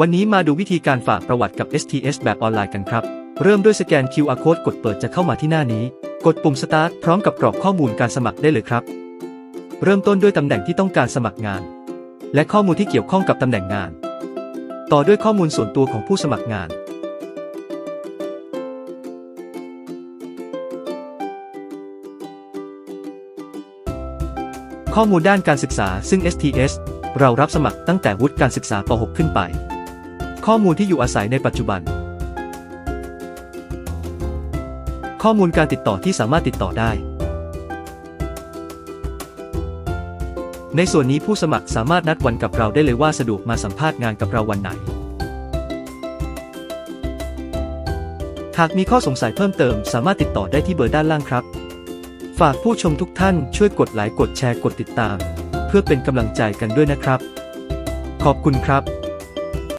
วันนี้มาดูวิธีการฝากประวัติกับ STS แบบออนไลน์กันครับ เริ่มด้วยสแกน QR code กดเปิดจะเข้ามาที่หน้านี้ กดปุ่ม Start พร้อมกับกรอกข้อมูลการสมัครได้เลยครับ เริ่มต้นด้วยตำแหน่งที่ต้องการสมัครงาน และข้อมูลที่เกี่ยวข้องกับตำแหน่งงาน ต่อด้วยข้อมูลส่วนตัวของผู้สมัครงาน ข้อมูลด้านการศึกษาซึ่ง STS เรารับสมัครตั้งแต่วุฒิการศึกษาป .6 ขึ้นไป ข้อมูลที่อยู่อาศัยในปัจจุบัน ข้อมูลการติดต่อที่สามารถติดต่อได้ ในส่วนนี้ผู้สมัครสามารถนัดวันกับเราได้เลยว่าสะดวกมาสัมภาษณ์งานกับเราวันไหน หากมีข้อสงสัยเพิ่มเติม สามารถติดต่อได้ที่เบอร์ด้านล่างครับ ฝากผู้ชมทุกท่านช่วยกดไลค์กดแชร์กดติดตาม เพื่อเป็นกำลังใจกันด้วยนะครับ ขอบคุณครับ